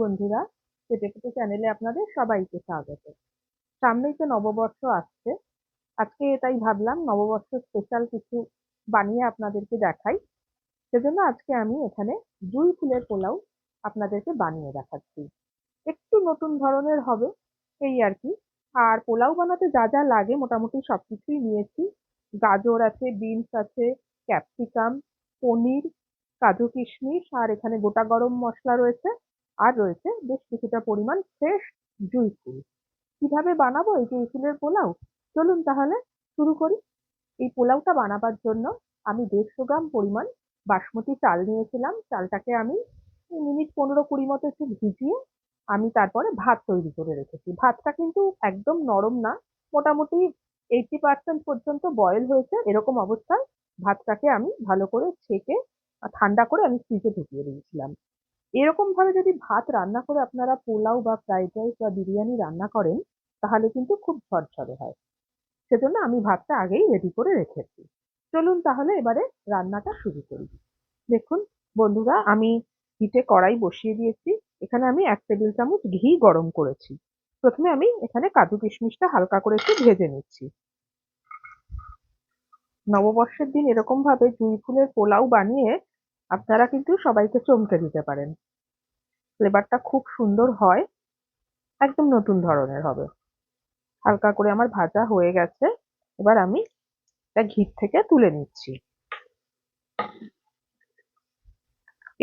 বন্ধুরা চ্যানেলে আপনাদের সবাইকে স্বাগত। সামনেই তো নববর্ষ আসছে। আজকে তাই ভাবলাম, নববর্ষ স্পেশাল কিছু বানিয়ে আপনাদেরকে দেখাই। সেজন্য আজকে আমি এখানে জুই ফুলের পোলাও আপনাদেরকে বানিয়ে দেখাচ্ছি। একটু নতুন ধরনের হবে এই আর কি। আর পোলাও বানাতে যা যা লাগে মোটামুটি সবকিছুই নিয়েছি। গাজর আছে, বিনস আছে, ক্যাপসিকাম, পনির, কাজু কিশমিশ, আর এখানে গোটা গরম মশলা রয়েছে। আর রয়েছে বেশ কিছুটা পরিমাণ ফ্রেশ জুঁই ফুল। কীভাবে বানাবো এই জুই ফুলের পোলাও? চলুন তাহলে শুরু করি। এই পোলাওটা বানাবার জন্য আমি দেড়শো গ্রাম পরিমাণ বাসমতি চাল নিয়েছিলাম। চালটাকে আমি মিনিট পনেরো কুড়ি মতো একটু ভিজিয়ে আমি তারপরে ভাত তৈরি করে রেখেছি। ভাতটা কিন্তু একদম নরম না, মোটামুটি এইটি পার্সেন্ট পর্যন্ত বয়েল হয়েছে। এরকম অবস্থায় ভাতটাকে আমি ভালো করে ছেঁকে ঠান্ডা করে আমি ফ্রিজে ঢুকিয়ে দিয়েছিলাম। এরকম ভাবে যদি ভাত রান্না করে আপনারা পোলাও বা ফ্রাইড রাইস বা বিরিয়ানি রান্না করেন, তাহলে কিন্তু খুব ঝরঝরে হয়। সেজন্য আমি ভাতটা আগেই রেডি করে রেখেছি। চলুন তাহলে এবারে রান্নাটা শুরু করি। দেখুন বন্ধুরা, আমি হিটে কড়াই বসিয়ে দিয়েছি। এখানে আমি এক টেবিল চামচ ঘি গরম করেছি। প্রথমে আমি এখানে কাজু কিশমিশটা হালকা করে একটু ভেজে নিচ্ছি। নববর্ষের দিন এরকম ভাবে জুঁই ফুলের পোলাও বানিয়ে আপনারা কিন্তু সবাইকে চমকে দিতে পারেন। ফ্লেভারটা খুব সুন্দর হয়, একদম নতুন ধরনের হবে। হালকা করে আমার ভাজা হয়ে গেছে, এবার আমি ঘি থেকে তুলে নিচ্ছি।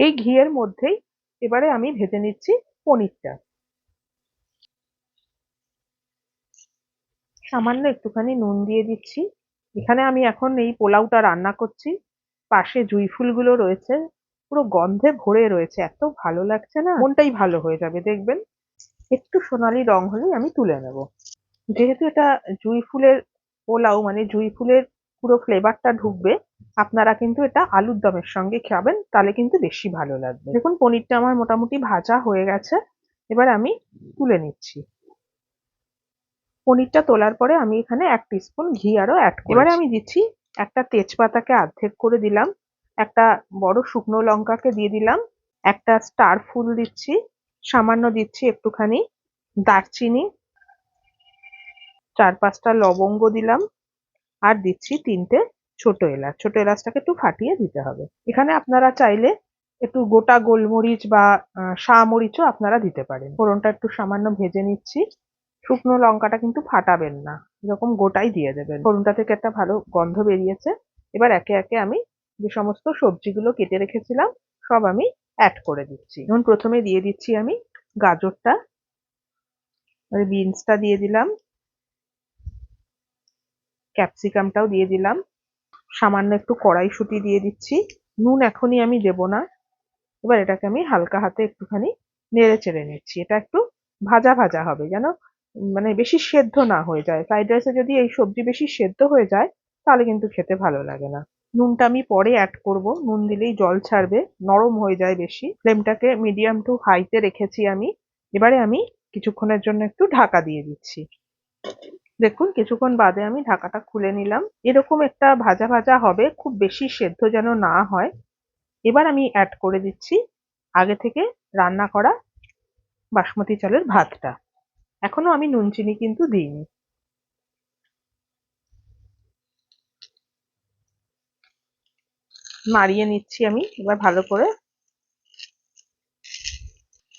এই ঘিয়ের মধ্যেই এবারে আমি ভেজে নিচ্ছি পনিরটা। সামান্য একটুখানি নুন দিয়ে দিচ্ছি। এখানে আমি এখন এই পোলাওটা রান্না করছি। পাশে জুই ফুলগুলো রয়েছে, পুরো গন্ধে ভরে রয়েছে, এত ভালো লাগছে না? মনটাই ভালো হয়ে যাবে, দেখবেন? একটু সোনালি রং হলেই আমি তুলে নেব। যেহেতু এটা জুই ফুলের পোলাও মানে জুই ফুলের পুরো ফ্লেভারটা ঢুকবে, আপনারা কিন্তু এটা আলুর দমের সঙ্গে খাবেন, তাহলে কিন্তু বেশি ভালো লাগবে। দেখুন, পনিরটা আমার মোটামুটি ভাজা হয়ে গেছে, এবার আমি তুলে নিচ্ছি। পনিরটা তোলার পরে আমি এখানে এক স্পুন ঘি আরও অ্যাড এবারে আমি দিচ্ছি একটা তেজপাতাকে অর্ধেক করে দিলাম, একটা বড় শুকনো লঙ্কাকে দিয়ে দিলাম, একটা স্টার ফুল দিচ্ছি, সামান্য দিচ্ছি একটুখানি দারচিনি, চার পাঁচটা লবঙ্গ দিলাম, আর দিচ্ছি তিনটে ছোট এলাচ। ছোট এলাচটাকে একটু ফাটিয়ে দিতে হবে। এখানে আপনারা চাইলে একটু গোটা গোলমরিচ বা শাহ মরিচও আপনারা দিতে পারেন। ফোড়নটা একটু সামান্য ভেজে নিচ্ছি। শুকনো লঙ্কাটা কিন্তু ফাটাবেন না। এরকম গোটাই দিয়ে দেবেন। ফোড়নটা থেকে একটা ভালো গন্ধ বেরিয়েছে। এবার একে একে আমি যে সমস্ত সবজিগুলো কেটে রেখেছিলাম, সব আমি অ্যাড করে দিচ্ছি। যেমন প্রথমে দিয়ে দিচ্ছি আমি গাজরটা বিনসটা দিয়ে দিলাম ক্যাপসিকামটাও দিয়ে দিলাম, সামান্য একটু কড়াইশুঁটি দিয়ে দিচ্ছি। নুন এখনই আমি দেব না। এবার এটাকে আমি হালকা হাতে একটুখানি নেড়ে চেড়ে নিচ্ছি। এটা একটু ভাজা ভাজা হবে, যেন মানে বেশি সেদ্ধ না হয়ে যায়। ফ্রাইড রাইসে যদি এই সবজি বেশি সেদ্ধ হয়ে যায়, তাহলে কিন্তু খেতে ভালো লাগে না। নুনটা আমি পরে অ্যাড করব। নুন দিলেই জল ছাড়বে, নরম হয়ে যায় বেশি। ফ্লেমটাকে মিডিয়াম টু হাইতে রেখেছি আমি। এবারে আমি কিছুক্ষণের জন্য একটু ঢাকা দিয়ে দিচ্ছি। দেখুন, কিছুক্ষণ বাদে আমি ঢাকাটা খুলে নিলাম। এরকম একটা ভাজা ভাজা হবে, খুব বেশি সেদ্ধ যেন না হয়। এবার আমি অ্যাড করে দিচ্ছি আগে থেকে রান্না করা বাসমতি চালের ভাতটা। এখনও আমি নুন চিনি কিন্তু দিইনি। মারিয়ে নিচ্ছি আমি, এবার ভালো করে।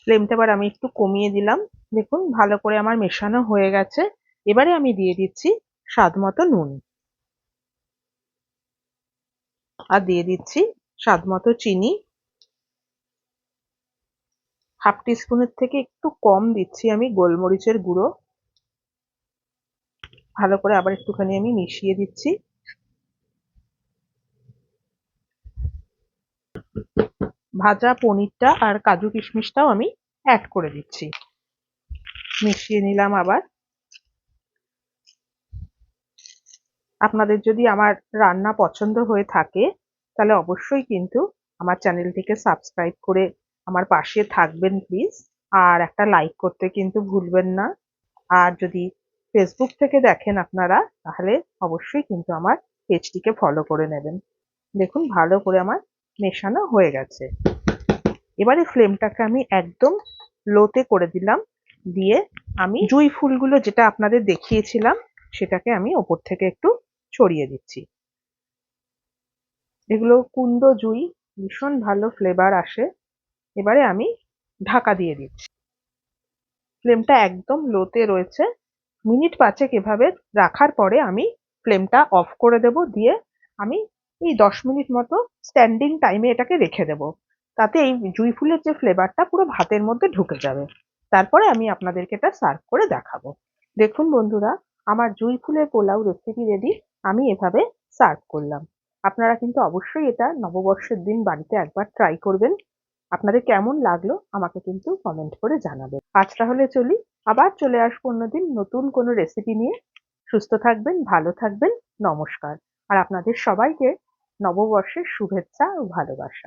ফ্লেমটা এবার আমি একটু কমিয়ে দিলাম। দেখুন, ভালো করে আমার মেশানো হয়ে গেছে। এবারে আমি দিয়ে দিচ্ছি স্বাদ মতো নুন। আর দিয়ে দিচ্ছি স্বাদ মতো চিনি। হাফ টিস্পুনের থেকে একটু কম দিচ্ছি আমি গোলমরিচের গুঁড়ো। ভালো করে আবার একটুখানি আমি মিশিয়ে দিচ্ছি। ভাজা পনিরটা আর কাজু কিশমিশটাও আমি অ্যাড করে দিচ্ছি। মিশিয়ে নিলাম আবার। আপনাদের যদি আমার রান্না পছন্দ হয়ে থাকে, তাহলে অবশ্যই কিন্তু আমার চ্যানেলটিকে সাবস্ক্রাইব করে আমার পাশে থাকবেন প্লিজ আর একটা লাইক করতে কিন্তু ভুলবেন না। আর যদি ফেসবুক থেকে দেখেন আপনারা, তাহলে অবশ্যই কিন্তু আমার পেজটিকে ফলো করে নেবেন। দেখুন, ভালো করে আমার মেশানো হয়ে গেছে। এবারে ফ্লেমটাকে আমি একদম লোতে করে দিলাম। দিয়ে আমি জুঁই ফুলগুলো যেটা আপনাদের দেখিয়েছিলাম, সেটাকে আমি ওপর থেকে একটু ছড়িয়ে দিচ্ছি। এগুলো কুন্দ জুঁই, ভীষণ ভালো ফ্লেভার আসে। এবারে আমি ঢাকা দিয়ে দিচ্ছি। ফ্লেমটা একদম লোতে রয়েছে। মিনিট পাঁচেক এভাবে রাখার পরে আমি ফ্লেমটা অফ করে দেব। দিয়ে আমি এই দশ মিনিট মতো স্ট্যান্ডিং টাইমে এটাকে রেখে দেব। তাতে এই জুঁই ফুলের যে ফ্লেভারটা পুরো ভাতের মধ্যে ঢুকে যাবে। তারপরে আমি আপনাদেরকে এটা সার্ভ করে দেখাবো। দেখুন বন্ধুরা, আমার জুঁই ফুলের পোলাও রেসিপি রেডি আমি এভাবে সার্ভ করলাম। আপনারা কিন্তু অবশ্যই এটা নববর্ষের দিন বাড়িতে একবার ট্রাই করবেন। আপনাদের কেমন লাগল আমাকে কিন্তু কমেন্ট করে জানাবেন। আজ তাহলে চলি, আবার চলে আসব অন্যদিন নতুন কোনো রেসিপি নিয়ে। সুস্থ থাকবেন, ভালো থাকবেন, নমস্কার। আর আপনাদের সবাইকে নববর্ষের শুভেচ্ছা ও ভালোবাসা।